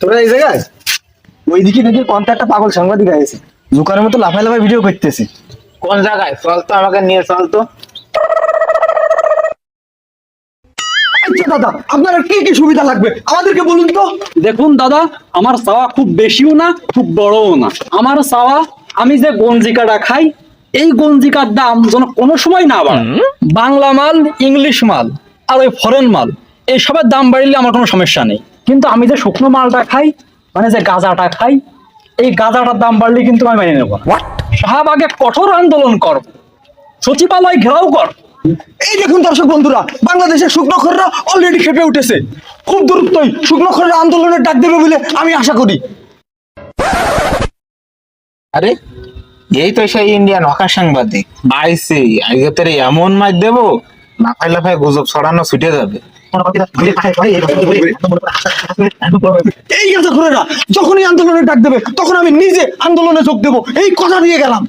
তোরা এই জায়গায়? ওইদিকে দেখি কোন একটা পাগল সাংবাদিক আছে দোকানের মতো লাফাই লাফাই ভিডিও করতেছে। কোন জায়গায়? চল তো আমাকে নিয়ে চল তো। আচ্ছা দাদা আপনার কি কি সুবিধা লাগবে? আমাদেরকে বলুন তো। দেখুন দাদা আমার চাওয়া খুব বেশিও না খুব বড়ও না। আমার চাওয়া আমি যে গঞ্জিকাটা খাই এই গঞ্জিকার দাম যেন কোনো সময় না বাড়ে। বাংলা মাল ইংলিশ মাল আর ওই ফরেন মাল। এইসবের দাম বাড়লে আমার কোনো সমস্যা নেই। কিন্তু আমি যে শুকনো মালটা খাই মানে যে গাঁজাটা খাই এই গাঁজাটার দাম বাড়লে কিন্তু আমি মেনে নেব। না। শাহবাগে কঠোর আন্দোলন কর সচিবালয় ঘেরাও কর। এই দেখুন দর্শক বন্ধুরা বাংলাদেশের শুকনোখররা অলরেডি খেপে উঠেছে। খুব দ্রুতই শুকনোখররা আন্দোলনের ডাক দেবে বলে আমি আশা করি। আরে এই তো সেই ইন্ডিয়ান হকা সাংবাদিক। আইসি আজকে তোর এমন মাছ দেবো লাফাই লাফাই গুজব ছড়ানো ছুটে যাবে। এই কথা করে না যখনই আন্দোলনে ডাক দেবে, তখন আমি নিজে আন্দোলনে যোগ দেবো। এই কথা দিয়ে গেলাম।